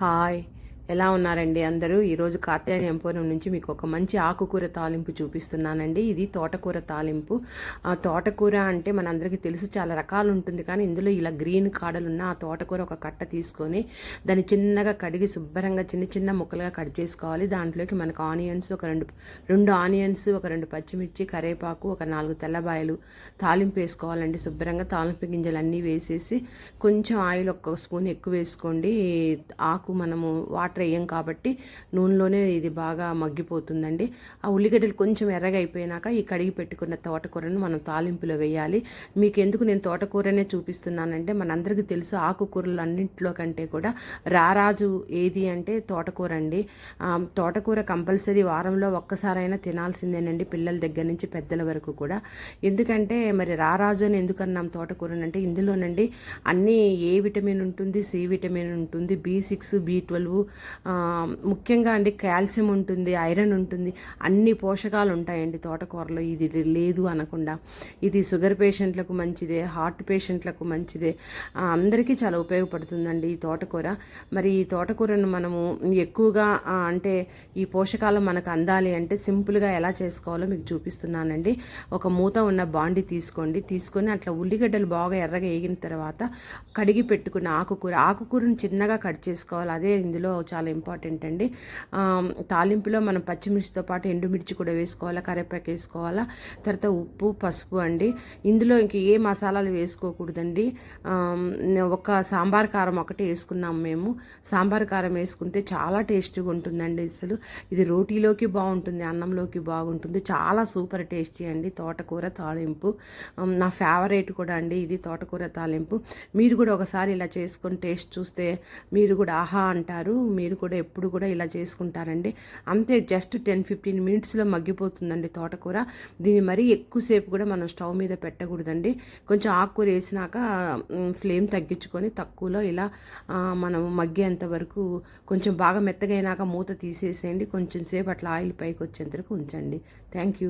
Hi. ఎలా ఉన్నారండి అందరూ? ఈరోజు కాత్యాయని ఎంపోరం నుంచి మీకు ఒక మంచి ఆకుకూర తాలింపు చూపిస్తున్నానండి. ఇది తోటకూర తాలింపు. ఆ తోటకూర అంటే మనందరికీ తెలుసు చాలా రకాలు ఉంటుంది. కానీ ఇందులో ఇలా గ్రీన్ కాడలున్న ఆ తోటకూర ఒక కట్ట తీసుకొని దాన్ని చిన్నగా కడిగి శుభ్రంగా చిన్న చిన్న ముక్కలుగా కట్ చేసుకోవాలి. దాంట్లోకి మనకు ఆనియన్స్ ఒక రెండు రెండు ఆనియన్స్ ఒక రెండు పచ్చిమిర్చి కరేపాకు ఒక నాలుగు తెల్లబాయలు తాలింపు వేసుకోవాలండి. శుభ్రంగా తాలింపు గింజలు అన్నీ వేసేసి కొంచెం ఆయిల్ ఒక స్పూన్ ఎక్కువ వేసుకోండి. ఆకు మనము వాటర్ వేయం కాబట్టి నూనెలోనే ఇది బాగా మగ్గిపోతుందండి. ఆ ఉల్లిగడ్డలు కొంచెం ఎర్రగా అయిపోయినాక ఈ కడిగి పెట్టుకున్న తోటకూరను మనం తాలింపులో వేయాలి. మీకు ఎందుకు నేను తోటకూరనే చూపిస్తున్నానంటే మనందరికీ తెలుసు ఆకుకూరలు అన్నింటిలో కంటే కూడా రారాజు ఏది అంటే తోటకూర అండి. తోటకూర కంపల్సరీ వారంలో ఒక్కసారైనా తినాల్సిందేనండి పిల్లల దగ్గర నుంచి పెద్దల వరకు కూడా. ఎందుకంటే మరి రారాజు అని ఎందుకన్నాం తోటకూరనంటే ఇందులోనండి అన్నీ ఏ విటమిన్ ఉంటుంది సి విటమిన్ ఉంటుంది బి సిక్స్ బి ట్వెల్వ్ ముఖ్యంగా అండి కాల్షియం ఉంటుంది ఐరన్ ఉంటుంది అన్ని పోషకాలు ఉంటాయండి తోటకూరలో. ఇది లేదు అనకుండా. ఇది షుగర్ పేషెంట్లకు మంచిదే హార్ట్ పేషెంట్లకు మంచిదే. అందరికీ చాలా ఉపయోగపడుతుందండి ఈ తోటకూర. మరి ఈ తోటకూరను మనము ఎక్కువగా అంటే ఈ పోషకాలు మనకు అందాలి అంటే సింపుల్గా ఎలా చేసుకోవాలో మీకు చూపిస్తున్నానండి. ఒక మూత ఉన్న బాండి తీసుకోండి. తీసుకొని అట్లా ఉల్లిగడ్డలు బాగా ఎర్రగా వేగిన తర్వాత కడిగి పెట్టుకున్న ఆకుకూర ఆకుకూరను చిన్నగా కట్ చేసుకోవాలి. అదే ఇందులో చాలా చాలా ఇంపార్టెంట్ అండి. తాలింపులో మనం పచ్చిమిర్చితో పాటు ఎండుమిర్చి కూడా వేసుకోవాలా కరివేపాకు వేసుకోవాలా తర్వాత ఉప్పు పసుపు అండి. ఇందులో ఇంక ఏ మసాలాలు వేసుకోకూడదండి. ఒక సాంబార్ కారం ఒకటి వేసుకున్నాం మేము. సాంబార్ కారం వేసుకుంటే చాలా టేస్టీగా ఉంటుందండి అసలు. ఇది రోటీలోకి బాగుంటుంది అన్నంలోకి బాగుంటుంది. చాలా సూపర్ టేస్టీ అండి తోటకూర తాలింపు. నా ఫేవరెట్ కూడా అండి ఇది తోటకూర తాలింపు. మీరు కూడా ఒకసారి ఇలా చేసుకొని టేస్ట్ చూస్తే మీరు కూడా ఆహా అంటారు మీరు కూడా ఎప్పుడు కూడా ఇలా చేసుకుంటారండి. అంతే జస్ట్ టెన్ ఫిఫ్టీన్ మినిట్స్లో మగ్గిపోతుందండి తోటకూర. దీన్ని మరీ ఎక్కువసేపు కూడా మనం స్టవ్ మీద పెట్టకూడదండి. కొంచెం ఆకుకూర వేసినాక ఫ్లేమ్ తగ్గించుకొని తక్కువలో ఇలా మనం మగ్గేంత వరకు కొంచెం బాగా మెత్తగైనాక మూత తీసేసేయండి. కొంచెం సేపు అట్లా ఆయిల్ పైకి వచ్చేంత వరకు ఉంచండి. Thank you